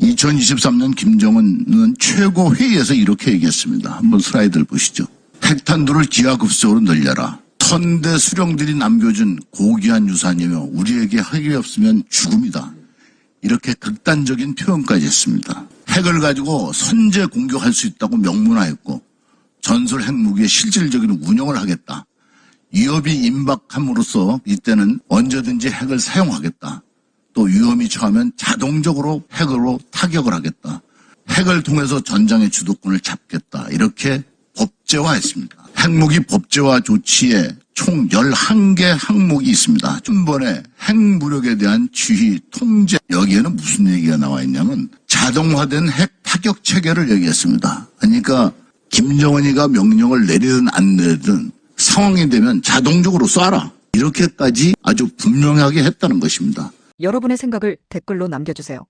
2023년 김정은은 최고 회의에서 이렇게 얘기했습니다. 한번 슬라이드를 보시죠. 핵탄두를 기하급수적으로 늘려라. 선대 수령들이 남겨준 고귀한 유산이며 우리에게 핵이 없으면 죽음이다. 이렇게 극단적인 표현까지 했습니다. 핵을 가지고 선제 공격할 수 있다고 명문화했고 전술 핵무기의 실질적인 운영을 하겠다. 위협이 임박함으로써 이때는 언제든지 핵을 사용하겠다. 또 위험이 처하면 자동적으로 핵으로 타격을 하겠다. 핵을 통해서 전장의 주도권을 잡겠다. 이렇게 법제화했습니다. 핵무기 법제화 조치에 총 11개 항목이 있습니다. 준번에 핵무력에 대한 지휘, 통제 여기에는 무슨 얘기가 나와 있냐면 자동화된 핵 타격 체계를 얘기했습니다. 그러니까 김정은이가 명령을 내리든 안 내리든 상황이 되면 자동적으로 쏴라. 이렇게까지 아주 분명하게 했다는 것입니다. 여러분의 생각을 댓글로 남겨주세요.